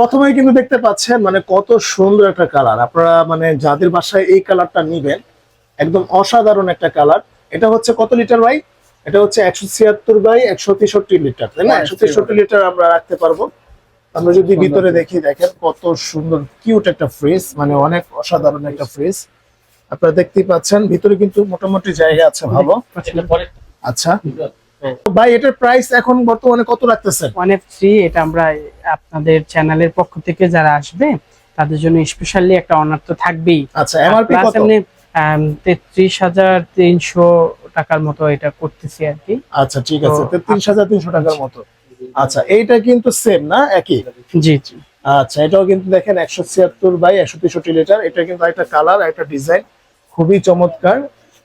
প্রথমেই কিন্তু দেখতে পাচ্ছেন মানে কত সুন্দর একটা কালার। আপনারা মানে যাদের বাসায় এই কালারটা নিবেন একদম অসাধারণ একটা কালার। এটা হচ্ছে কত লিটার ভাই? এটা হচ্ছে একশো ছিয়াত্তর বাই একশো তেষট্টি লিটার তাই না? হ্যাঁ, একশো তেষট্টি লিটার আমরা রাখতে পারব। আমরা যদি ভিতরে দেখি দেখেন কত সুন্দর কিউট একটা ফ্রিজ মানে অনেক অসাধারণ একটা ফ্রিজ আপনারা দেখতেই পাচ্ছেন ভিতরে কিন্তু মোটামুটি জায়গা আছে ভালো। পরে আচ্ছা। ভাই এটার প্রাইস এখন বর্তমানে কত রাখতেছেন? ওয়ান এফ থ্রি এটা আমরা আপনাদের চ্যানেলের পক্ষ থেকে যারা আসবে তাদের জন্য স্পেশালি একটা অনার তো থাকবেই। আচ্ছা এমআরপি কত? তেত্রিশ হাজার তিনশো টাকার মতো এটা করতেছি আর কি। আচ্ছা ঠিক আছে তেত্রিশ হাজার তিনশো টাকার মতো। আচ্ছা এইটা কিন্তু সেম না? একই? জি জি। আচ্ছা এটাও কিন্তু দেখেন একশো ছিয়াত্তর বাই একশো তেষট্টি লিটার। এটা কিন্তু একটা কালার একটা ডিজাইন খুবই চমৎকার।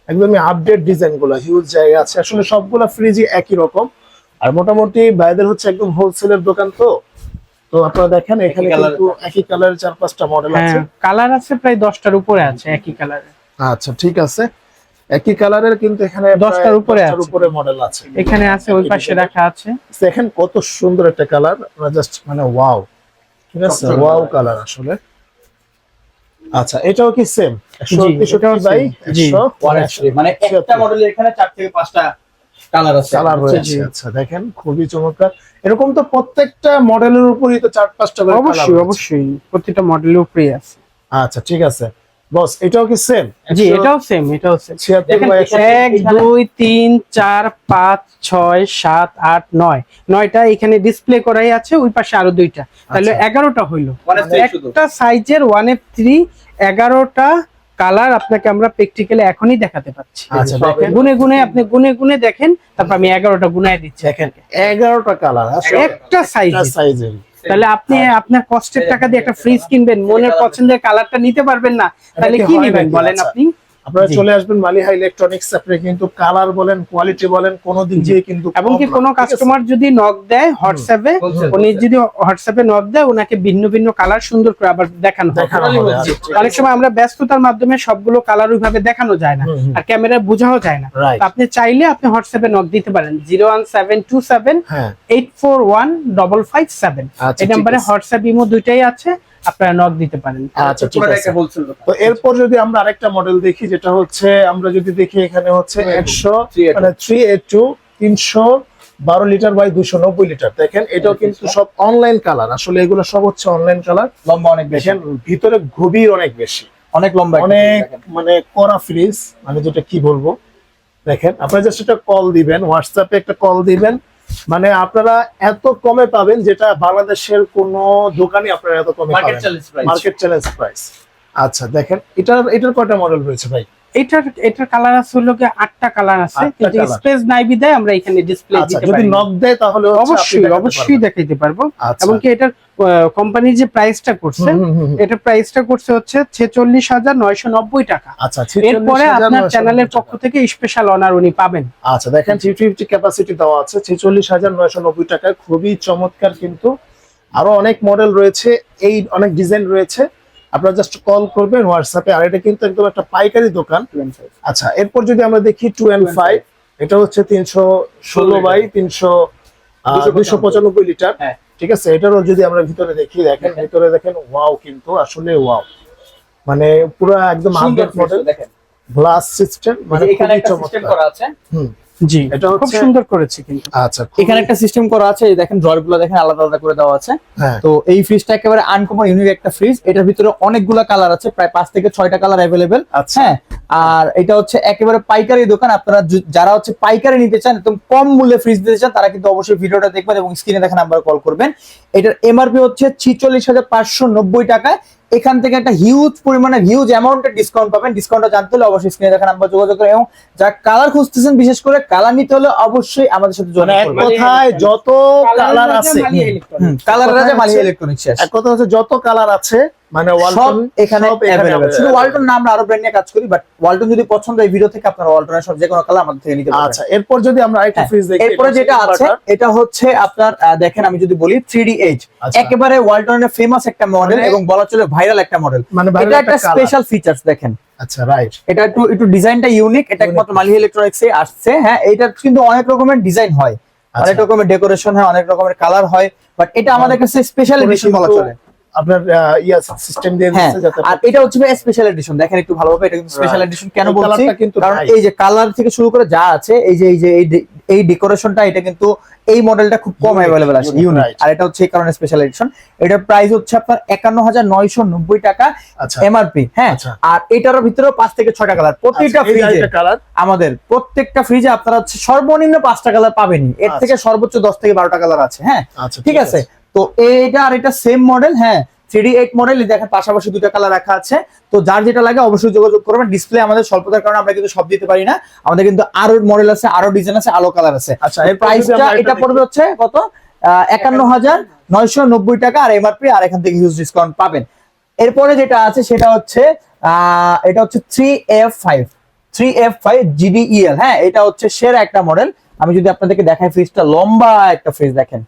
একদমই আপডেট ডিজাইনগুলো হিউজ জায়গা আছে। আসলে সবগুলা ফ্রিজই একই রকম। আর মোটামুটি বাইদের হচ্ছে একদম হোলসেলের দোকান তো। তো আপনারা দেখেন এখানে কিন্তু একই কালারের চার পাঁচটা মডেল আছে। কালার আছে প্রায় দশটার উপরে আছে একই কালারের আচ্ছা ঠিক আছে। একই কালারের কিন্তু এখানে দশটার প্রায় উপরে দশটার আছে। উপরে মডেল আছে। এখানে আছে ওই পাশে রাখা আছে। দেখেন কত সুন্দর একটা কালার জাস্ট মানে ওয়াও ঠিক আছে? ওয়াও কালার আসলে। আচ্ছা এটাও কি সেম একশো টাকা তেষট্টি এটাও বাই same, জি। একশো? ওয়ান মানে একটা মডেলের এখানে 4 থেকে পাঁচটা কালার আছে। কালার রয়েছে আচ্ছা দেখেন খুবই চমৎকার। এরকম তো প্রত্যেকটা মডেলের উপরই তো চার পাঁচটা করে অবশ্যই মডেলের উপরেই আছে। আচ্ছা ঠিক আছে। বস এটাও কি সেম জি এটাও সেম এটাও সেম ছিয়াত্তর দেখেন, বাই একশো এক দুই তিন চার পাঁচ ছয় সাত আট নয়। নয়টা এখানে ডিসপ্লে করাই আছে ওই পাশে আরও দুইটা। তাহলে আচ্ছা। এগারোটা হইল। One F three শুধু। একটা সাইজের ওয়ান এফ থ্রি এগারোটা কালার আপনাকে আমরা প্র্যাকটিক্যালি এখনই দেখাতে পাচ্ছি। আচ্ছা গুনে গুনে আপনি গুনে গুনে দেখেন তারপর আমি এগারোটা গুনায় দিচ্ছি। দেখেন এগারোটা কালার আসলে একটা সাইজ সাইজের তাহলে আপনি আপনার কষ্টের টাকা দিয়ে একটা ফ্রিজ কিনবেন মনের পছন্দের কালারটা নিতে পারবেন না। তাহলে কি কি নেবেন বলেন আচ্ছা। আপনি? আপনারা চলে আসবেন মালিহা ইলেকট্রনিক্স আপনি কিন্তু কালার বলেন কোয়ালিটি বলেন কোনো দিক দিয়ে কিন্তু এবং কি কোনো কাস্টমার যদি নক দেয় হোয়াটসঅ্যাপে উনি যদি হোয়াটসঅ্যাপে নক দেয় ওনাকে ভিন্ন ভিন্ন কালার সুন্দর করে আবার দেখানো জি। আচ্ছা, অনেক সময় আমরা ব্যস্ততার মাধ্যমে সবগুলো কালার ওইভাবে দেখানো যায় না। আর ক্যামেরায় বোঝাও যায় না। তো আপনি চাইলে আপনি হোয়াটসঅ্যাপে নক দিতে পারেন। Zero one seven two seven হ্যাঁ। Eight four one double five seven আচ্ছা, এই ঠিক নাম্বারে হোয়াটসঅ্যাপ ইমো দুইটাই আছে। আপনারা নক দিতে পারেন। আচ্ছা ঠিক আছে। তো। এরপর যদি আমরা আরেকটা মডেল দেখি যেটা হচ্ছে আমরা যদি দেখি এখানে হচ্ছে একশো মানে থ্রি এইট টু তিনশো বারো লিটার বাই দুশো নব্বই লিটার দেখেন এটাও কিন্তু সব অনলাইন কালার আসলে এগুলো সব হচ্ছে অনলাইন কালার লম্বা অনেক বেশি। দেখেন ভিতরে গভীর অনেক বেশি। অনেক লম্বা অনেক মানে কড়া ফ্রিজ মানে যেটা কি বলব? দেখেন আপনারা জাস্ট একটা কল দিবেন হোয়াটসঅ্যাপে একটা কল দিবেন মানে আপনারা এত কমে পাবেন যেটা বাংলাদেশের কোনো দোকানে আপনারা এত কমে মার্কেট পাবেন challenge price market challenge price আচ্ছা দেখেন এটা এটার কয়টা মডেল রয়েছে ভাই? এটার এটার কালার আছে হলো কি আটটা কালার আছে কিন্তু। স্পেস নাই বিদায় আমরা এখানে ডিসপ্লে দিতে পারি যদি নক দেয় তাহলে অবশ্যই অবশ্যই। দেখাইতে পারব। আচ্ছা। এবং কি এটার কোম্পানির যে প্রাইসটা করছে। এটা প্রাইসটা করছে হচ্ছে ছেচল্লিশ হাজার নয়শো নব্বই টাকা। আচ্ছা এরপরে আপনার চ্যানেলের পক্ষ থেকে স্পেশাল অনার উনি পাবেন। আচ্ছা দেখেন থ্রি ফিফটি ক্যাপাসিটি দেওয়া আছে ছেচল্লিশ হাজার নয়শো নব্বই টাকায় খুবই চমৎকার কিন্তু। আরও অনেক মডেল রয়েছে এই অনেক ডিজাইন রয়েছে। আপনারা জাস্ট কল করবেন হোয়াটসঅ্যাপে আর এটা কিন্তু একদম একটা পাইকারি দোকান। আচ্ছা এরপর যদি আমরা দেখি টু এন্ড ফাইভ এটা হচ্ছে তিনশো ষোলো বাই তিনশো দুইশো পঁচানব্বই লিটার। হ্যাঁ। ঠিক আছে? এটারও যদি আমরা ভিতরে দেখি দেখেন ভিতরে দেখেন ওয়াও কিন্তু আসলে ওয়াও। মানে পুরো একদম আপডেট মডেল দেখেন। গ্লাস সিস্টেম মানে এখানে একটা সিস্টেম করা আছে। হুম। জি এটা খুব সুন্দর করেছে কিন্তু। আচ্ছা এখানে একটা সিস্টেম করা আছে দেখেন ড্রয়ারগুলো দেখেন আলাদা আলাদা করে দেওয়া আছে। হ্যাঁ। তো এই ফ্রিজটা একেবারে আনকমন ইউনিক একটা ফ্রিজ এটার ভিতরে অনেকগুলো কালার আছে প্রায় পাঁচ থেকে ছয়টা কালার অ্যাভেলেবেল আচ্ছা। হ্যাঁ আর এটা হচ্ছে একেবারে পাইকারি দোকান। আপনারা যারা হচ্ছে পাইকারি নিতে চান একদম কম মূল্যে ফ্রিজ দিতে চান তারা কিন্তু অবশ্যই ভিডিওটা দেখবেন এবং স্ক্রিনে দেখা নাম্বার কল করবেন। এটার এমআরপি হচ্ছে ছিচল্লিশ হাজার পাঁচশো নব্বই টাকায়। এখান থেকে একটা হিউজ পরিমাণে হিউজ অ্যামাউন্টের ডিসকাউন্ট পাবেন। ডিসকাউন্টটা জানতে হলে অবশ্যই স্ক্রিনে দেখা নাম্বার যোগাযোগ করে এবং যারা কালার খুঁজতেছেন বিশেষ করে কালার নিতে হলে অবশ্যই আমাদের সাথে মানে যোগাযোগ এক করবেন। কথায় যত কালার আছে কালার রাজা মালিয়া ইলেকট্রনিক্স এক কথা হচ্ছে যত কালার আছে মানে সব ওয়ালটন এখানে এখানে শুধু ওয়ালটন না আমরা আরও ব্র্যান্ড নিয়ে কাজ করি বাট ওয়ালটন যদি পছন্দ এই ভিডিও থেকে আপনারা ওয়ালটনের সব যে কোনো কালার আমাদের থেকে নিতে পারবেন। আচ্ছা এরপর যদি আমরা আরেকটা হ্যাঁ, ফ্রিজ দেখি এরপরে যেটা আছে এটা হচ্ছে আপনার দেখেন আমি যদি বলি আচ্ছা। একেবারে ওয়ালটনের ফেমাস একটা মডেল মানে- এবং বলা চলে ভাইরাল একটা মডেল মানে এটা একটা স্পেশাল ফিচার্স দেখেন। আচ্ছা রাইট এটা একটু একটু ডিজাইনটা ইউনিক এটা একমাত্র ইলেকট্রনিক্স এ আসছে হ্যাঁ এটা কিন্তু অনেক রকমের ডিজাইন হয়। আচ্ছা। অনেক রকমের ডেকোরেশন হয় অনেক রকমের কালার হয় বাট এটা আমাদের কাছে স্পেশাল এডিশন বলা চলে। আপনার ইয়া সিস্টেম দিয়ে হ্যাঁ যাতে আর এটা হচ্ছে স্পেশাল এডিশন দেখেন একটু ভালোভাবে এটা কিন্তু স্পেশাল এডিশন কেন বলছি? কারণ এই যে কালার থেকে শুরু করে যা আছে এই যে এই যে এই ডেকোরেশনটা এটা কিন্তু এই মডেলটা খুব কম অ্যাভেলেবল আছে। আর এটা হচ্ছে এই কারণে স্পেশাল এডিশন এটার প্রাইস হচ্ছে আপনার একান্ন হাজার নয়শো নব্বই টাকা আচ্ছা। এমআরপি হ্যাঁ? আচ্ছা। আর এটারও ভিতরেও পাঁচ থেকে ছয়টা কালার প্রতিটা ফ্রিজে কালার আমাদের প্রত্যেকটা ফ্রিজে আপনারা হচ্ছে সর্বনিম্ন পাঁচটা কালার পাবেনই। এর আচ্ছা। থেকে সর্বোচ্চ দশ থেকে বারোটা কালার আছে হ্যাঁ? আচ্ছা ঠিক আছে। তো এইটা আর এটা সেম মডেল হ্যাঁ থ্রি এইট মডেল দেখেন পাশাপাশি দুটো কালার রাখা আছে। তো যার যেটা লাগে অবশ্যই যোগাযোগ করবেন। ডিসপ্লে আমাদের স্বল্পতার কারণে আমরা কিন্তু সব দিতে পারি না। আমাদের কিন্তু আরও মডেল আছে আরও ডিজাইন আছে আলো কালার আছে। আচ্ছা এর প্রাইসটা এটা পড়বে হচ্ছে কত? একান্ন হাজার নয়শো নব্বই টাকা আর এমআরপি আর এখান থেকে হিউজ ডিসকাউন্ট পাবেন। এরপরে যেটা আছে সেটা হচ্ছে আহ, এটা হচ্ছে three F five three F five GDEL হ্যাঁ এটা হচ্ছে সেরা একটা মডেল আমি যদি আপনাদেরকে দেখাই ফ্রিজটা লম্বা একটা ফ্রিজ দেখেন।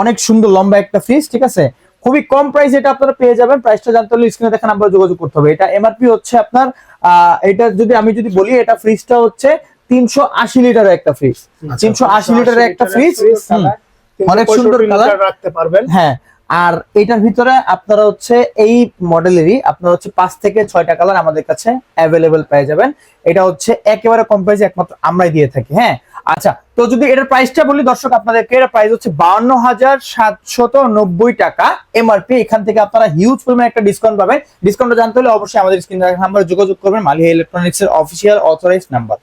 অনেক সুন্দর লম্বা একটা ফ্রিজ ঠিক আছে? খুবই কম প্রাইস এটা আপনারা পেয়ে যাবেন। প্রাইসটা জানতে হলে স্ক্রিনে দেখা নাম্বার যোগাযোগ করতে হবে। এটা এমআরপি হচ্ছে আপনার এটা যদি আমি যদি বলি এটা ফ্রিজটা হচ্ছে তিনশো আশি লিটারের একটা ফ্রিজ আচ্ছা, তিনশো আশি লিটারের একটা ফ্রিজ অনেক সুন্দর কালার রাখতে পারবেন। হ্যাঁ আর এটার ভিতরে আপনারা হচ্ছে এই মডেলেরই আপনারা হচ্ছে পাঁচ থেকে ছয়টা কালার আমাদের কাছে অ্যাভেলেবেল পেয়ে যাবেন। এটা হচ্ছে একেবারে কম প্রাইসে একমাত্র আমরাই দিয়ে থাকি হ্যাঁ? আচ্ছা তো যদি এটার প্রাইসটা বলি দর্শক আপনাদেরকে এর প্রাইস হচ্ছে বাউন্ন হাজার সাতশত নব্বই টাকা। এমআরপি এখান থেকে আপনারা হিউজ পরিমাণে একটা ডিসকাউন্ট পাবেন। ডিসকাউন্টটা জানতে হলে অবশ্যই আমাদের স্ক্রিন নাম্বার যোগাযোগ করবেন। মালিয়া ইলেকট্রনিক্স এর অফিসিয়াল অথরাইজ নাম্বার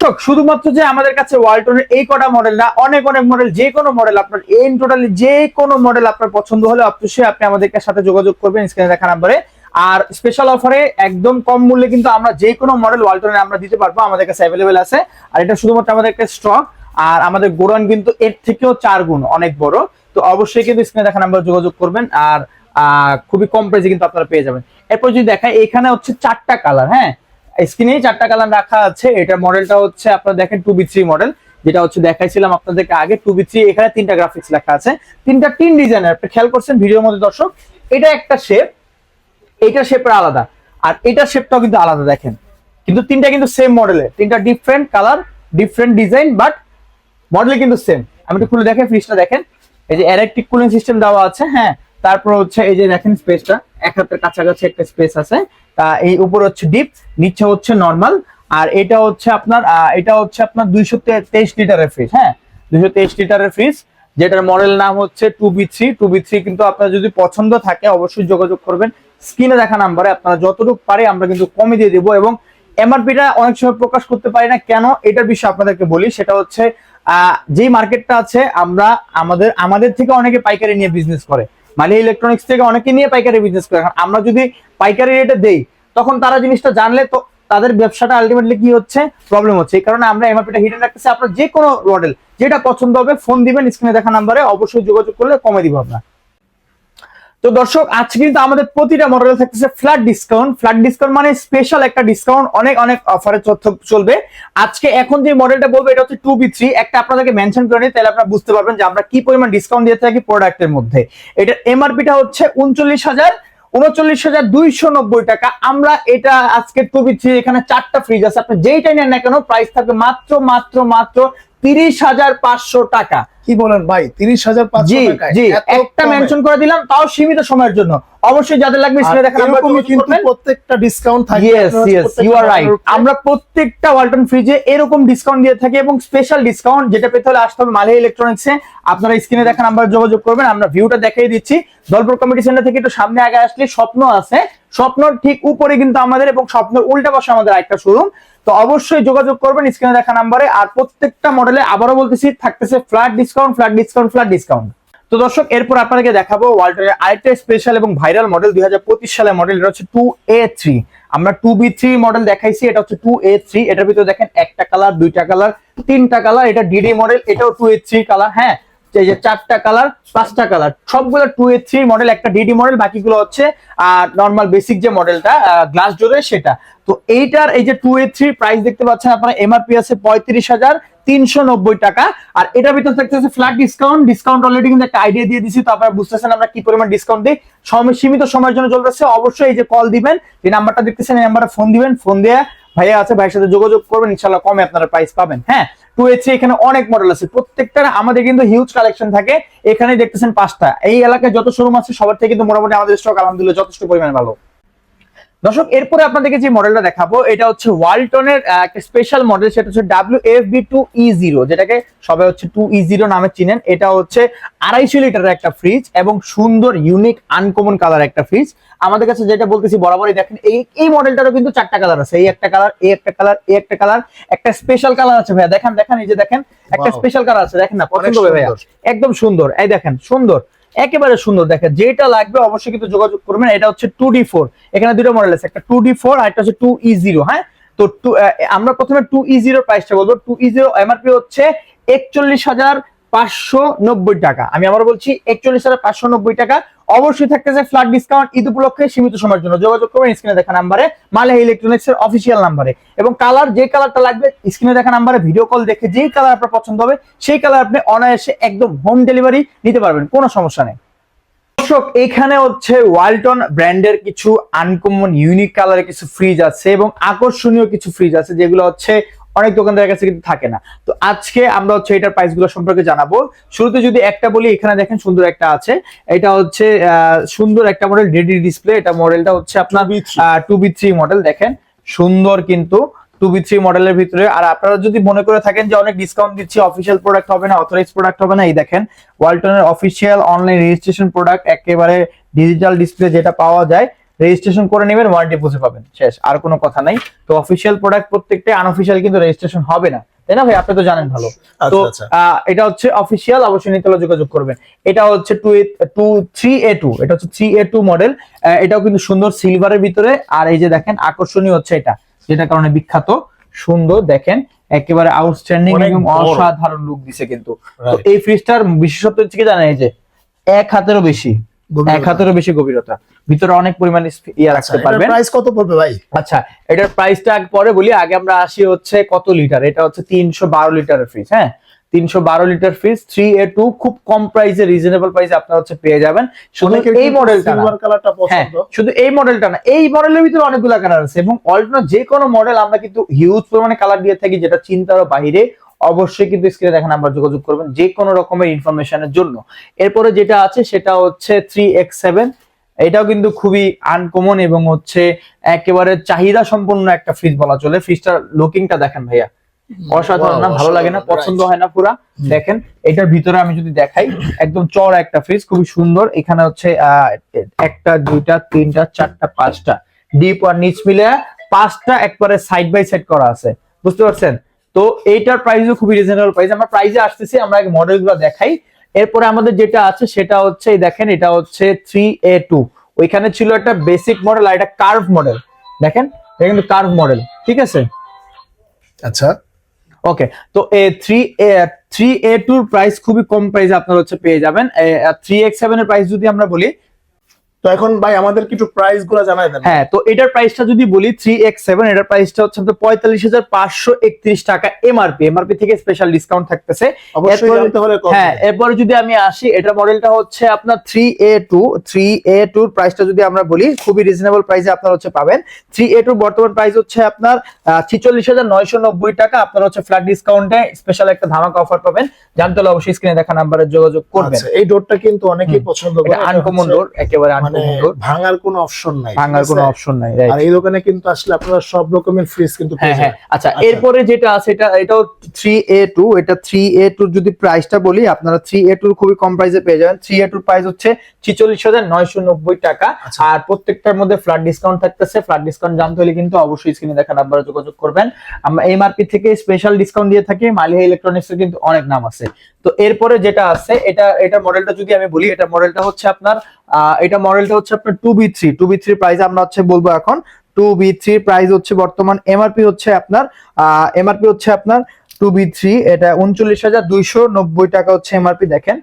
দর্শক, শুধুমাত্র যে আমাদের কাছে ওয়ালটনের এই কটা মডেল না অনেক অনেক মডেল যে কোনো মডেল আপনার এই টোটালি যে কোনো মডেল আপনার পছন্দ হলে অবশ্যই আপনি আমাদেরকে সাথে যোগাযোগ করবেন স্ক্রিনে দেখা নাম্বারে আর স্পেশাল অফারে একদম কম মূল্যে কিন্তু আমরা যে কোনো মডেল ওয়ালটনের আমরা দিতে পারব, আমাদের কাছে অ্যাভেলেবেল আছে। আর এটা শুধুমাত্র আমাদের একটা স্টক আর আমাদের গোডাউন কিন্তু এর থেকেও চার গুণ, অনেক বড়। তো অবশ্যই কিন্তু স্ক্রিনে দেখা নাম্বার যোগাযোগ করবেন আর খুবই কম প্রাইসে কিন্তু আপনারা পেয়ে যাবেন। এরপর যদি দেখায় এখানে হচ্ছে চারটা কালার হ্যাঁ? স্ক্রিনে চারটা কালার রাখা আছে। এটা মডেলটা হচ্ছে আপনারা দেখেন টু বি থ্রি মডেল যেটা হচ্ছে দেখাইছিলাম আপনাদেরকে আগে। টু বি থ্রি এখানে তিনটা গ্রাফিক্স লেখা আছে। তিনটা তিন ডিজাইনের আপনি খেয়াল করছেন? ভিডিওর মধ্যে দর্শক, এটা একটা শেপ এটা শেপের আলাদা। আর এটা শেপটাও কিন্তু আলাদা, দেখেন। কিন্তু তিনটা কিন্তু সেম মডেলের তিনটা different colour different design but model কিন্তু সেম আমি একটু খুলে দেখেন ফ্রিজটা দেখেন। এই যে ইলেকট্রিক কুলিং সিস্টেম দেওয়া আছে হ্যাঁ। তারপর হচ্ছে এই যে দেখেন স্পেসটা এক হাতের কাছাকাছি একটা স্পেস আছে। তা এই উপর হচ্ছে ডিপ নিচে হচ্ছে নর্মাল আর এটা হচ্ছে আপনার এটা হচ্ছে আপনার দুইশো তেইশ লিটারের ফ্রিজ হ্যাঁ। দুইশো তেইশ লিটারের ফ্রিজ যেটার মডেল নাম হচ্ছে two B three two B three কিন্তু আপনার যদি পছন্দ থাকে, অবশ্যই যোগাযোগ করবেন। স্ক্রিনে দেখা নাম্বারে আপনারা যতটুকু পারে আমরা কিন্তু কমে দিয়ে দেবো এবং এমআরপিটা অনেক সময় প্রকাশ করতে পারি না। কেন? এটার বিষয়ে আপনাদেরকে বলি। সেটা হচ্ছে যেই মার্কেটটা আছে, আমরা আমাদের আমাদের থেকে অনেকে পাইকারি নিয়ে বিজনেস করে। মালিয়া ইলেকট্রনিক্স থেকে অনেকে নিয়ে পাইকারি বিজনেস করে। আমরা যদি পাইকারি রেটে দেই, তখন তারা জিনিসটা জানলে তো তাদের ব্যবসাটা আলটিমেটলি কি হচ্ছে? প্রবলেম হচ্ছে। এই কারণে আমরা এমআরপিটা হিডেন রাখতেছি। আপনার যে কোনো মডেল যেটা পছন্দ হবে ফোন দিবেন স্ক্রিনে দেখা নাম্বারে। অবশ্যই যোগাযোগ করলে কমে দিব আপনার তো দর্শক, আজকে কিন্তু আমাদের প্রতিটা মডেলে থাকতেছে ফ্ল্যাট ডিসকাউন্ট ফ্ল্যাট ডিসকাউন্ট মানে স্পেশাল একটা ডিসকাউন্ট অনেক অনেক তথ্য চলবে। আজকে এখন যে মডেলটা বলব, এটা হচ্ছে টু বি থ্রি একটা আপনাদেরকে মেনশন করে নিই, তাহলে আপনারা বুঝতে পারবেন যে আমরা কি পরিমাণ ডিসকাউন্ট দিয়ে থাকি প্রোডাক্টের মধ্যে। এটার এমআরপিটা হচ্ছে উনচল্লিশ হাজার উনচল্লিশ হাজার দুইশো নব্বই টাকা। আমরা এটা আজকে টু বি থ্রি এখানে চারটা ফ্রিজ আছে। আপনি যেইটাই নেন না কেন প্রাইস থাকবে মাত্র মাত্র মাত্র তিরিশ হাজার পাঁচশো টাকা। কি বলেন ভাই? তিরিশ হাজার পাঁচশো একটা মেনশন করে দিলাম তাও সীমিত সময়ের জন্য। অবশ্যই যাদের লাগবে স্ক্রিনে দেখা নাম্বার কিন্তু প্রত্যেকটা ডিসকাউন্ট থাকে ইয়েস আপনারা ইউ আর রাইট আমরা প্রত্যেকটা ওয়ালটন ফ্রিজে এরকম ডিসকাউন্ট দিয়ে থাকি এবং স্পেশাল ডিসকাউন্ট যেটা পেতে হলে আসতে হবে মালিয়া ইলেকট্রনিক্সে আপনারা স্ক্রিনে দেখা নাম্বার যোগাযোগ করবেন আমরা ভিউটা দেখিয়ে দিচ্ছি। দলপুর কমিটি সেন্টার থেকে একটু সামনে আগে আসলে স্বপ্ন আছে স্বপ্নর ঠিক উপরে কিন্তু আমাদের এবং স্বপ্নের উল্টা পাশে আমাদের আরেকটা শোরুম তো অবশ্যই যোগাযোগ করবেন স্ক্রিনে দেখা নাম্বারে। আর প্রত্যেকটা মডেলে আবারও বলতেছি, থাকতেছে flat discount flat discount flat discount তো দর্শক, এরপর আপনাদেরকে দেখাবো ওয়ালটনের আরেকটা স্পেশাল এবং ভাইরাল মডেল দুই হাজার পঁচিশ সালের মডেল এটা হচ্ছে টু এ থ্রি আমরা টু বি থ্রি মডেল দেখাইছি, এটা হচ্ছে টু এ থ্রি এটার ভিতরে দেখেন একটা কালার দুইটা কালার তিনটা কালার এটা ডিডি মডেল এটাও টু এ থ্রি কালার হ্যাঁ? এই যে চারটা কালার পাঁচটা কালার সবগুলো টু এ থ্রি মডেল একটা ডিডি মডেল বাকিগুলো হচ্ছে আর নর্মাল বেসিক যে মডেলটা গ্লাস সেটা। তো এইটার এই যে টু এ থ্রি প্রাইস দেখতে পাচ্ছেন আপনারা এমআরপি আছে পঁয়ত্রিশ হাজার তিনশো নব্বই টাকা। আর এটার ভিতরে থাকতেছে ফ্ল্যাট ডিসকাউন্ট ডিসকাউন্ট অলরেডি কিন্তু একটা আইডিয়া দিয়ে দিছি, তো আপনারা বুঝতেছেন আমরা কি পরিমাণ ডিসকাউন্ট দিই। সীমিত সময়ের জন্য চলতেছে, অবশ্যই এই যে কল দিবেন, যে নাম্বারটা দেখতেছেন, এই নাম্বারে ফোন দিবেন ফোন দিয়ে ভাইয়া আছে, ভাইয়ের সাথে যোগাযোগ করবেন ইনশাল্লাহ কমে আপনারা প্রাইস পাবেন। হ্যাঁ টু এ এখানে অনেক মডেল আছে। প্রত্যেকটার আমাদের কিন্তু হিউজ কালেকশন থাকে। এখানে দেখতেছেন পাঁচটা। এই এলাকায় যত শোরুম আছে, সবার থেকে কিন্তু মোটামুটি আমাদের স্টক আলহামদুলিল্লাহ যথেষ্ট পরিমাণে ভালো। দর্শক এরপরে আপনাদেরকে যে মডেলটা দেখাবো এটা হচ্ছে ওয়ালটনের একটা স্পেশাল মডেল সেটা হচ্ছে W F B two E zero যেটাকে সবাই হচ্ছে টু ই জিরো নামে চিনেন। এটা হচ্ছে আড়াইশো লিটারের একটা ফ্রিজ এবং সুন্দর ইউনিক আনকমন কালার একটা ফ্রিজ আমাদের কাছে যেটা বলতেছি বরাবরই দেখেন এই এই মডেলটারও কিন্তু চারটা কালার আছে। এই একটা কালার এই একটা কালার এই একটা কালার একটা স্পেশাল কালার আছে ভাইয়া। দেখেন দেখেন এই যে দেখেন একটা স্পেশাল কালার আছে। দেখেন না পছন্দ হবে ভাইয়া। একদম সুন্দর। এই দেখেন সুন্দর। একেবারে সুন্দর। দেখেন, যেটা লাগবে অবশ্যই কিন্তু যোগাযোগ করবেন। এটা হচ্ছে টু ডি ফোর এখানে দুটো মডেল আছে, একটা টু ডি ফোর আর একটা হচ্ছে টু ই জিরো হ্যাঁ? তো আমরা প্রথমে টু ই জিরো প্রাইসটা বলব। টু ই জিরো এমআরপি হচ্ছে একচল্লিশ হাজার পাঁচশো নব্বই টাকা। আমি আবার বলছি, একচল্লিশ হাজার পাঁচশো টাকা। অবশ্যই থাকতেছে ফ্ল্যাট ডিসকাউন্ট ঈদ উপলক্ষে সীমিত সময়ের জন্য। যোগাযোগ করবেন স্ক্রিনে দেখা নাম্বারে ইলেকট্রনিক্স এর অফিসিয়াল নাম্বারে। এবং কালার যে কালারটা লাগবে, স্ক্রিনে দেখা নাম্বারে ভিডিও কল দেখে যেই কালার আপনার পছন্দ হবে, সেই কালার আপনি অনায়াসে একদম হোম ডেলিভারি নিতে পারবেন। কোনো সমস্যা নেই। দর্শক, এখানে হচ্ছে ওয়ালটন ব্র্যান্ডের কিছু আনকমন ইউনিক কালারের কিছু ফ্রিজ আছে এবং আকর্ষণীয় কিছু ফ্রিজ আছে, যেগুলো হচ্ছে অনেক দোকানদারের কাছে কিন্তু থাকে না। তো আজকে আমরা হচ্ছে এটার প্রাইসগুলো সম্পর্কে জানাব। শুরুতে যদি একটা বলি এখানে দেখেন সুন্দর একটা আছে। এটা হচ্ছে সুন্দর একটা মডেল ডেডি ডিসপ্লে এটা মডেলটা হচ্ছে আপনার 2B3 two B three model দেখেন। সুন্দর কিন্তু টু বি থ্রি মডেলের ভিতরে। আর আপনারা যদি মনে করে থাকেন যে অনেক ডিসকাউন্ট দিচ্ছি অফিসিয়াল প্রোডাক্ট হবে না অথরাইজ প্রোডাক্ট হবে না এই দেখেন ওয়ালটনের অফিসিয়াল অনলাইন রেজিস্ট্রেশন প্রোডাক্ট একেবারে ডিজিটাল ডিসপ্লে যেটা পাওয়া যায় রেজিস্ট্রেশন করে নেবেন ওয়ারেন্টি বুঝে পাবেন। শেষ আর কোনো কথা নাই। তো অফিসিয়াল প্রোডাক্ট প্রত্যেকটা আনঅফিসিয়াল কিন্তু রেজিস্ট্রেশন হবে না। তাই না ভাই? আপনি তো জানেন ভালো। তো আচ্ছা। আচ্ছা আহ, এটা হচ্ছে অফিসিয়াল অবশ্যই নিতে হলে যোগাযোগ করবেন। এটা হচ্ছে two two three A two এটা হচ্ছে থ্রি এ টু মডেল এটাও কিন্তু সুন্দর সিলভারের ভিতরে। আর এই যে দেখেন আকর্ষণীয় হচ্ছে এটা যেটা কারণে বিখ্যাত। সুন্দর দেখেন একেবারে আউটস্ট্যান্ডিং এবং অসাধারণ লুক দিছে কিন্তু। তো এই ফ্রিজটার বিশেষত্ব হচ্ছে কি জানেন? এই যে এক হাতেরও বেশি। এক হাতেরও বেশি গভীরতা। ভিতরে অনেক পরিমাণ ইয়া রাখতে পারবেন। প্রাইস কত পড়বে ভাই? আচ্ছা এটার প্রাইসটা পরে বলি। আগে আমরা আসি হচ্ছে কত লিটার এটা হচ্ছে তিনশো বারো লিটারের ফ্রিজ হ্যাঁ? তিনশো বারো litre fridge three A two খুব কম প্রাইসে রিজনেবল প্রাইসে আপনারা হচ্ছে পেয়ে যাবেন। শুধু এই মডেলটা হ্যাঁ শুধু এই মডেলটা না। এই মডেলের ভিতরে অনেকগুলো কালার আছে এবং অল্টারনেট যে কোনো মডেল আমরা কিন্তু হিউজ পরিমাণে কালার দিয়ে থাকি যেটা চিন্তার বাইরে। অবশ্যই কিন্তু স্ক্রিনে দেখা নাম্বার যোগাযোগ করবেন যে কোনো রকমের ইনফরমেশনের জন্য। এরপরে যেটা আছে সেটা হচ্ছে থ্রি এক্স সেভেন এটাও কিন্তু খুবই আনকমন এবং হচ্ছে একেবারে চাহিদা সম্পন্ন একটা ফ্রিজ বলা চলে। ফ্রিজটার লুকিংটা দেখেন ভাইয়া। অসাধারণ না? ভালো লাগে না? পছন্দ. হয় না পুরা? দেখেন এটার ভিতরে আমি যদি দেখাই একদম চড়া একটা ফ্রিজ খুবই সুন্দর। এখানে হচ্ছে আহ, একটা দুইটা তিনটা চারটা পাঁচটা। ডিপ আর নিচ মিলে পাঁচটা একবারে সাইড বাই সাইড করা আছে। বুঝতে পারছেন? তো এইটার প্রাইসও খুবই রিজনেবল প্রাইস আমরা প্রাইসে আসতেছি আমরা মডেলগুলো দেখাই। এরপরে আমাদের যেটা আছে সেটা হচ্ছে এই দেখেন এটা হচ্ছে থ্রি এ টু ওইখানে ছিল একটা বেসিক মডেল আর এটা কার্ভ মডেল দেখেন এটা কিন্তু কার্ভ মডেল ঠিক আছে? আচ্ছা। ওকে তো A three A three A tour price খুবই কম প্রাইসে আপনারা হচ্ছে পেয়ে যাবেন। থ্রি এক্স সেভেন এর প্রাইস যদি আমরা বলি তো এখন ভাই আমাদের কিছু প্রাইসগুলো জানাই দেন। হ্যাঁ তো এটার প্রাইসটা যদি বলি থ্রি এক্স সেভেন এটার প্রাইসটা হচ্ছে আপনার পঁয়তাল্লিশ হাজার পাঁচশো একত্রিশ টাকা এমআরপি এমআরপি থেকে স্পেশাল ডিসকাউন্ট থাকতেছে। হ্যাঁ। এরপরে যদি আমি আসি এটা মডেলটা হচ্ছে আপনার three A two three A টুর প্রাইসটা যদি আমরা বলি খুবই রিজনেবল প্রাইসে আপনারা হচ্ছে পাবেন। থ্রি এ টুর বর্তমান প্রাইস হচ্ছে আপনার ছিচল্লিশ হাজার নয়শো নব্বই টাকা। আপনারা হচ্ছে ফ্ল্যাট ডিসকাউন্টে স্পেশাল একটা ধামাকা অফার পাবেন। জানতে হলে অবশ্যই স্ক্রিনে দেখা নাম্বারে যোগাযোগ করবেন। আচ্ছা, এই ডোরটা কিন্তু অনেকেই পছন্দ করে আনকমন ডোর একেবারে মানে ডোর ভাঙার কোনো অপশন নাই ভাঙার কোনো অপশন নাই আর এই দোকানে কিন্তু আসলে আপনারা সব রকমের ফ্রিজ কিন্তু হ্যাঁ পেয়ে হ্যাঁ যাবেন। আচ্ছা আচ্ছা। এরপরে যেটা আছে এটা এটাও থ্রি এ টু এটা থ্রি এ টুর যদি প্রাইসটা বলি আপনারা থ্রি এ টুর খুবই কম প্রাইসে পেয়ে যাবেন। থ্রি এ টুর প্রাইস হচ্ছে ছিচল্লিশ হাজার নয়শো নব্বই টাকা। আচ্ছা। আর প্রত্যেকটার মধ্যে ফ্ল্যাট ডিসকাউন্ট থাকতেছে। ফ্ল্যাট ডিসকাউন্ট জানতে হলে কিন্তু অবশ্যই স্ক্রিনে দেখা নাম্বারে যোগাযোগ করবেন। আমরা এমআরপি থেকে স্পেশাল ডিসকাউন্ট দিয়ে থাকি। মালিহা ইলেকট্রনিক্স এর কিন্তু অনেক নাম আছে। তো এরপরে যেটা আছে এটা এটা মডেলটা যদি আমি বলি এটা মডেলটা হচ্ছে আপনার এটা মডেলটা হচ্ছে আপনার two B three two B three price আমরা হচ্ছে বলব এখন। টু বি থ্রি প্রাইস হচ্ছে বর্তমান এমআরপি হচ্ছে আপনার এমআরপি হচ্ছে আপনার টু বি থ্রি এটা উনচল্লিশ হাজার দুইশো নব্বই টাকা হচ্ছে এমআরপি দেখেন।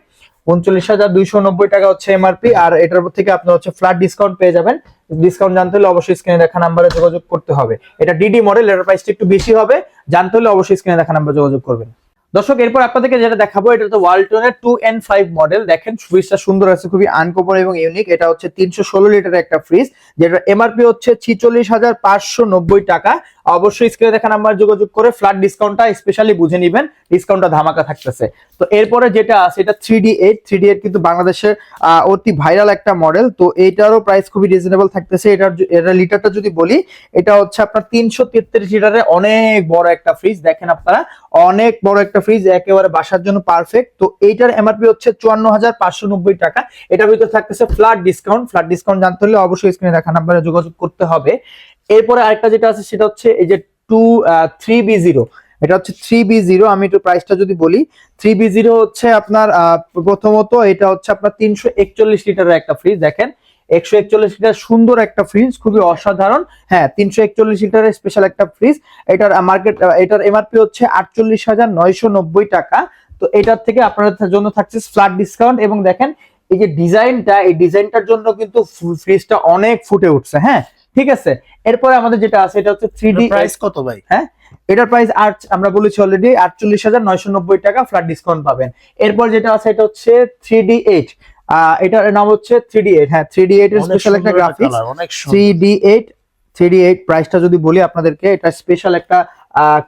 উনচল্লিশ হাজার দুইশো নব্বই টাকা হচ্ছে এমআরপি আর এটার থেকে আপনার হচ্ছে ফ্ল্যাট ডিসকাউন্ট পেয়ে যাবেন। ডিসকাউন্ট জানতে হলে অবশ্যই স্ক্রিনে দেখা নাম্বারে যোগাযোগ করতে হবে। এটা ডিডি মডেল এটার প্রাইসটা একটু বেশি হবে। জানতে হলে অবশ্যই স্ক্রিনে দেখা নাম্বারে যোগাযোগ করবেন। দর্শক, এরপর আপনাদেরকে যেটা দেখাবো, এটা হচ্ছে ওয়ালটনের টু এন ফাইভ মডেল দেখেন ফ্রিজটা সুন্দর আছে, খুবই আনকোপন এবং ইউনিক এটা হচ্ছে তিনশো ষোলো লিটারের একটা ফ্রিজ যেটা এমআরপি হচ্ছে ছিচল্লিশ হাজার পাঁচশো নব্বই টাকা। অবশ্যই স্ক্রিনে দেখা নাম্বার যোগাযোগ করে ফ্ল্যাট ডিসকাউন্টটা স্পেশালি বুঝে নিবেন ডিসকাউন্টটা ধামাকা থাকতেছে। তো এরপরে যেটা আছে, এটা three D eight three D eight কিন্তু বাংলাদেশের অতি ভাইরাল একটা মডেল তো এইটারও প্রাইস খুবই রিজনেবল থাকতেছে। এটার এটার লিটারটা যদি বলি, এটা হচ্ছে আপনার তিনশো তেত্রিশ লিটারের অনেক বড় একটা ফ্রিজ দেখেন আপনারা, অনেক বড় একটা ফ্রিজ একেবারে বাসার জন্য পারফেক্ট তো এইটার এমআরপি হচ্ছে চুয়ান্ন হাজার পাঁচশো নব্বই টাকা। এটার ভিতরে থাকতেছে ফ্ল্যাট ডিসকাউন্ট ফ্ল্যাট ডিসকাউন্ট জানতে হলে অবশ্যই স্ক্রিনে দেখা নাম্বারে যোগাযোগ করতে হবে। এরপরে আরেকটা যেটা আছে সেটা হচ্ছে এই যে টু জিরো এটা হচ্ছে থ্রি জিরো আমি একটু প্রাইসটা যদি বলি থ্রি জিরো হচ্ছে আপনার প্রথমত এটা হচ্ছে আপনার তিনশো একচল্লিশ লিটারের একটা ফ্রিজ দেখেন। একশো একচল্লিশ লিটার সুন্দর একটা ফ্রিজ খুবই অসাধারণ। হ্যাঁ তিনশো একচল্লিশ লিটারের স্পেশাল একটা ফ্রিজ এটার মার্কেট এটার এমআরপি হচ্ছে আটচল্লিশ হাজার নয়শো নব্বই টাকা। তো এটার থেকে আপনাদের জন্য থাকছে ফ্ল্যাট ডিসকাউন্ট এবং দেখেন, এই যে ডিজাইনটা এই ডিজাইনটার জন্য কিন্তু ফ্রিজটা অনেক ফুটে উঠছে হ্যাঁ। ঠিক আছে? এরপরে আমাদের যেটা আছে এটা হচ্ছে থ্রি ডি প্রাইস কত ভাই? এটার প্রাইস আট আমরা বলেছি অলরেডি আটচল্লিশ হাজার নয়শো নব্বই টাকা ফ্ল্যাট ডিসকাউন্ট পাবেন। এরপর যেটা আছে এটা হচ্ছে থ্রি ডি এইট এটার নাম হচ্ছে থ্রি ডি এইট হ্যাঁ থ্রি ডি এইট এর স্পেশাল একটা graphics three D eight three D eight প্রাইসটা যদি বলি আপনাদেরকে এটা স্পেশাল একটা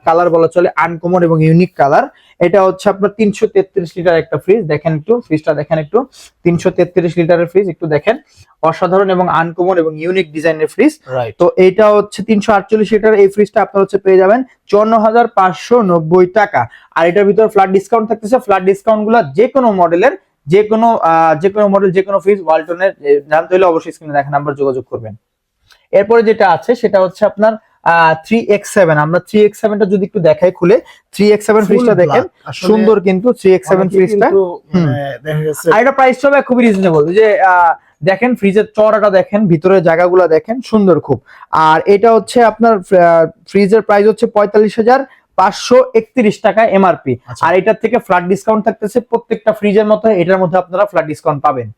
কালার বলা চলে আনকমন এবং ইউনিক কালার এটা হচ্ছে আপনার তিনশো তেত্রিশ লিটার একটা ফ্রিজ দেখেন একটু ফ্রিজটা দেখেন একটু। তিনশো তেত্রিশ লিটারের ফ্রিজ একটু দেখেন। অসাধারণ এবং আনকমন এবং ইউনিক ডিজাইনের ফ্রিজ তো এটা হচ্ছে তিনশো আটচল্লিশ লিটার এই ফ্রিজটা আপনার হচ্ছে পেয়ে যাবেন চুয়ান্ন হাজার পাঁচশো নব্বই টাকা। আর এটার ভিতর ফ্ল্যাট ডিসকাউন্ট থাকতেছে। ফ্ল্যাট ডিসকাউন্টগুলো যে কোনো মডেলের যে কোনো আহ, যে কোনো মডেল যে কোনো ফ্রিজ ওয়ালটনের জানতে হলে অবশ্যই স্ক্রিনে দেখা নাম্বার যোগাযোগ করবেন। এরপরে যেটা আছে সেটা হচ্ছে আপনার থ্রি এক্স সেভেন আমরা থ্রি এক্স সেভেনটা যদি একটু দেখাই খুলে থ্রি এক্স সেভেন ফ্রিজটা দেখেন সুন্দর কিন্তু থ্রি এক্স সেভেন ফ্রিজটা। আর এটা প্রাইস হবে খুবই রিজনেবল যে দেখেন ফ্রিজের চড়াটা দেখেন ভিতরের জায়গাগুলো দেখেন সুন্দর খুব। আর এটা হচ্ছে আপনার ফ্রিজের প্রাইস হচ্ছে পঁয়তাল্লিশ হাজার পাঁচশো একত্রিশ টাকা এমআরপি আচ্ছা। আর এটার থেকে ফ্ল্যাট ডিসকাউন্ট থাকতেছে প্রত্যেকটা ফ্রিজের মতো এটার মধ্যে আপনারা ফ্ল্যাট ডিসকাউন্ট পাবেন।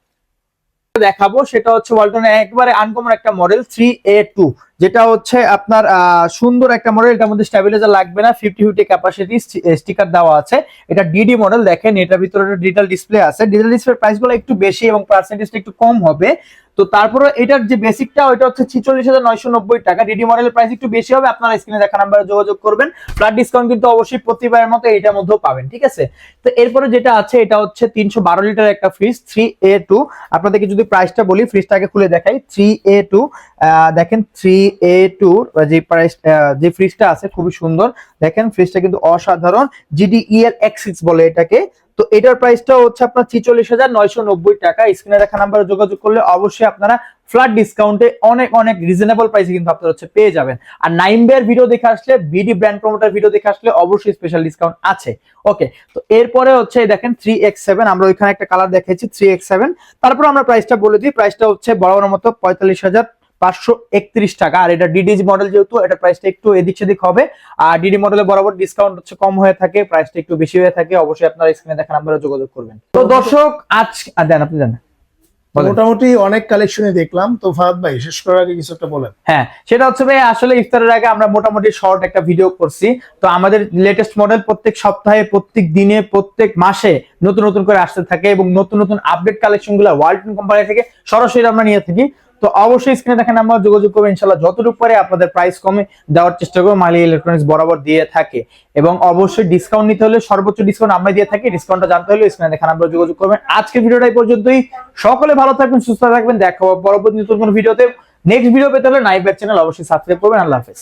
দেখাবো সেটা হচ্ছে ওয়ালটনের একবারে আনকমন একটা মডেল থ্রি এ টু যেটা হচ্ছে আপনার সুন্দর একটা মডেল এটার মধ্যে স্টেবিলাইজার লাগবে না ফিফটি ফিফটি ক্যাপাসিটি স্টিকার দেওয়া আছে। এটা ডিডি মডেল দেখেন, এটার ভিতরে ডিজিটাল ডিসপ্লে আছে। ডিজিটাল ডিসপ্লে প্রাইসগুলো একটু বেশি এবং পার্সেন্টেজটা একটু কম হবে। তো তারপরে এটার যে বেসিকটা ওইটা হচ্ছে ছিচল্লিশ হাজার নয়শো নব্বই টাকা। ডিডি মডেলের প্রাইস একটু বেশি হবে, আপনারা স্ক্রিনে দেখা নাম্বারে যোগাযোগ করবেন। ফ্ল্যাট ডিসকাউন্ট কিন্তু অবশ্যই প্রতিবারের মতো এইটার মধ্যেও পাবেন, ঠিক আছে? তো এরপরে যেটা আছে, এটা হচ্ছে তিনশো বারো লিটার একটা ফ্রিজ থ্রি এ টু আপনাদেরকে যদি প্রাইসটা বলি ফ্রিজটাকে খুলে দেখাই থ্রি এ টু দেখেন থ্রি এ যে প্রাইস যে ফ্রিজটা আছে, খুবই সুন্দর। দেখেন ফ্রিজটা কিন্তু অসাধারণ। জিডি এর এক্স বলে এটাকে। তো এটার প্রাইসটা হচ্ছে আপনার ছিচল্লিশ হাজার নয়শো নব্বই টাকা। স্ক্রিনে দেখা নাম্বারে যোগাযোগ করলে অবশ্যই আপনারা ফ্ল্যাট ডিসকাউন্টে অনেক অনেক রিজনেবল প্রাইসে কিন্তু আপনারা হচ্ছে পেয়ে যাবেন। আর নাইন বের ভিডিও দেখে আসলে বিডি ব্র্যান্ড প্রমোটার ভিডিও দেখে আসলে অবশ্যই স্পেশাল ডিসকাউন্ট আছে। ওকে তো এরপরে হচ্ছে দেখেন থ্রি এক্স সেভেন আমরা ওইখানে একটা কালার দেখাচ্ছি থ্রি এক্স সেভেন তারপর আমরা প্রাইসটা বলে দিই। প্রাইসটা হচ্ছে বরাবর মতো পঁয়তাল্লিশ হাজার পাঁচশো একত্রিশ টাকা। আর এটা ডিডিজি মডেল যেহেতু এটা প্রাইসটা একটু এদিক সেদিক হবে। আর ডিডি মডেলে বরাবর ডিসকাউন্ট হচ্ছে কম হয়ে থাকে প্রাইসটা একটু বেশি হয়ে থাকে। অবশ্যই আপনারা স্ক্রিনে দেখা নাম্বারে যোগাযোগ করবেন। তো দর্শক আজ দেন আপনি জানেন মোটামুটি অনেক কালেকশনে দেখলাম। তো ফাহাদ ভাই শেষ করার আগে কিছু একটা বলেন। হ্যাঁ সেটা হচ্ছে ভাই আসলে ইফতারের আগে আমরা মোটামুটি শর্ট একটা ভিডিও করছি। তো আমাদের লেটেস্ট মডেল প্রত্যেক সপ্তাহে প্রত্যেক দিনে প্রত্যেক মাসে নতুন নতুন করে আসতে থাকে এবং নতুন নতুন আপডেট কালেকশনগুলো ওয়ালটন কোম্পানি থেকে সরাসরি আমরা নিয়ে থাকি। তো অবশ্যই স্ক্রিনে দেখেন আমরা যোগাযোগ করব, ইনশাল্লাহ যতটুকু পারে আপনাদের প্রাইস কমে দেওয়ার চেষ্টা করব মালি ইলেকট্রনিক্স বরাবর দিয়ে থাকে। এবং অবশ্যই ডিসকাউন্ট নিতে হলে সর্বোচ্চ ডিসকাউন্ট আমরা দিয়ে থাকি ডিসকাউন্টটা জানতে হলে স্ক্রিনে দেখেন আমরা যোগাযোগ করবেন। আজকের ভিডিওটাই পর্যন্তই। সকলে ভালো থাকবেন, সুস্থ থাকবেন, দেখা পরবর্তী নতুন কোনো ভিডিওতে। নেক্সট ভিডিও পেতে হলে নাইবার চ্যানেল অবশ্যই সাবস্ক্রাইব করবেন, আল্লাহ হাফেজ।